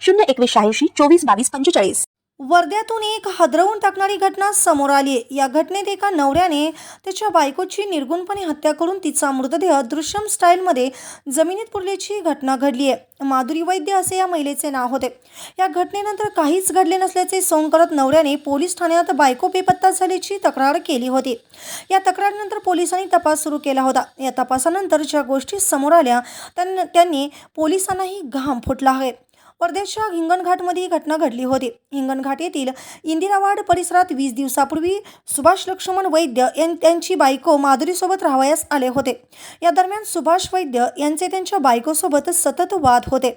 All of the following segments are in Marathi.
शून्य एकवीस शहाऐंशी चोवीस बावीस पंचेचाळीस. वर्ध्यातून एक हादरवून टाकणारी घटना समोर आली या घटनेत एका नवऱ्याने त्याच्या बायकोची निर्गुणपणे हत्या करून तिचा मृतदेह दृश्यम स्टाईलमध्ये जमिनीत पुरल्याची घटना घडली आहे माधुरी वैद्य असे या महिलेचे नाव होते. या घटनेनंतर काहीच घडले नसल्याचे सोंग करत नवऱ्याने पोलीस ठाण्यात बायको बेपत्ता झाल्याची तक्रार केली होती. या तक्रारीनंतर पोलिसांनी तपास सुरू केला होता. या तपासानंतर ज्या गोष्टी समोर आल्या. त्यांनी पोलिसांनाही घाम फुटला आहे. परदेशच्या हिंगणघाटमध्ये ही घटना घडली होती. हिंगणघाट येथील इंदिरावाड परिसरात वीस दिवसापूर्वी सुभाष लक्ष्मण वैद्य यां त्यांची बायको माधुरीसोबत राहावयास आले होते. या दरम्यान सुभाष वैद्य यांचे त्यांच्या बायकोसोबत सतत वाद होते.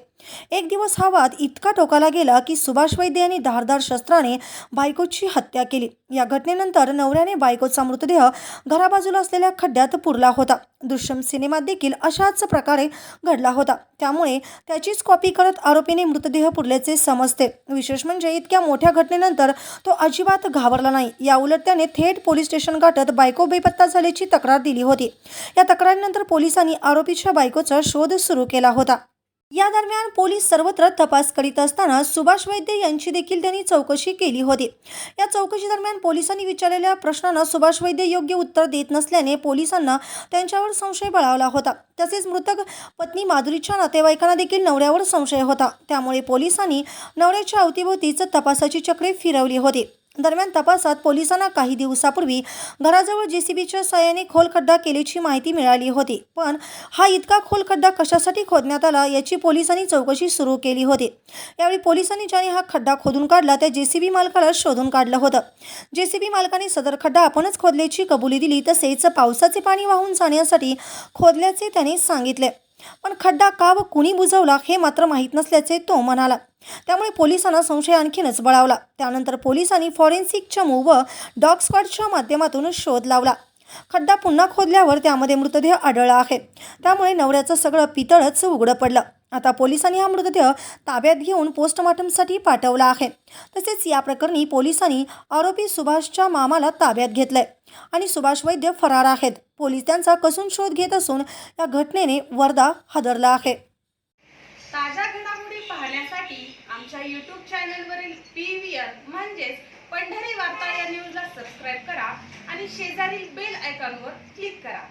एक दिवस हा वाद इतका टोकाला गेला की सुभाष वैद्य यांनी धारदार शस्त्राने बायकोची हत्या केली. या घटनेनंतर नवऱ्याने बायकोचा मृतदेह घराबाजूला असलेल्या खड्ड्यात पुरला होता. दृश्यम सिनेमात देखील अशाच प्रकारे घडला होता. त्यामुळे त्याचीच कॉपी करत आरोपीने मृतदेह पुरल्याचे समजते. विशेष म्हणजे इतक्या मोठ्या घटनेनंतर तो अजिबात घाबरला नाही. या उलट त्याने थेट पोलीस स्टेशन गाठत बायको बेपत्ता झाल्याची तक्रार दिली होती. या तक्रारीनंतर पोलिसांनी आरोपीच्या बायकोचा शोध सुरू केला होता. या दरम्यान पोलीस सर्वत्र तपास करीत असताना सुभाष वैद्य यांची देखील त्यांनी चौकशी केली होती. या चौकशी दरम्यान पोलिसांनी विचारलेल्या प्रश्नांना सुभाष वैद्य योग्य उत्तर देत नसल्याने पोलिसांना त्यांच्यावर संशय बळावला होता. तसेच मृतक पत्नी माधुरीच्या नातेवाईकांना देखील नवऱ्यावर संशय होता. त्यामुळे पोलिसांनी नवऱ्याच्या अवतीभोवतीच तपासाची चक्रे फिरवली होती. दरम्यान तपासात पोलिसांना काही दिवसापूर्वी घराजवळ जेसीबीच्या सहाय्याने खोल खड्डा केल्याची माहिती मिळाली होती. पण हा इतका खोल खड्डा कशासाठी खोदण्यात आला याची पोलिसांनी चौकशी सुरू केली होती. यावेळी पोलिसांनी ज्याने हा खड्डा खोदून काढला त्या जेसीबी मालकाला शोधून काढलं होतं. जेसीबी मालकाने सदर खड्डा आपणच खोदल्याची कबुली दिली तसेच पावसाचे पाणी वाहून जाण्यासाठी खोदल्याचे त्याने सांगितले. पण खड्डा का व कुणी बुजवला हे मात्र माहीत नसल्याचे तो म्हणाला. त्यामुळे पोलिसांना संशय आणखीनच बळावला. त्यानंतर पोलिसांनी फॉरेन्सिक चमू व डॉग स्क्वॉडच्या माध्यमातून शोध लावला. खड्डा पुन्हा खोदल्यावर त्यामध्ये मृतदेह आढळला आहे. त्यामुळे नवऱ्याचं सगळं पितळच उघडं पडलं. आता पोलिसांनी हा मृतदेह ताब्यात घेऊन पोस्टमॉर्टमसाठी पाठवला आहे. तसेच या प्रकरणी पोलिसांनी आरोपी सुभाषच्या मामाला ताब्यात घेतलंय आणि सुभाष वैद्य फरार आहेत. पोलीस त्यांचा कसून शोध घेत असून या घटनेने वर्धा हादरला आहे. ताज्या घडामोडी पाहण्यासाठी आमच्या यूट्यूब चॅनलवरील पी व्ही आर म्हणजेच पंढरी वार्ता या न्यूजला सबस्क्राईब करा आणि शेजारील बेल आयकॉनवर क्लिक करा.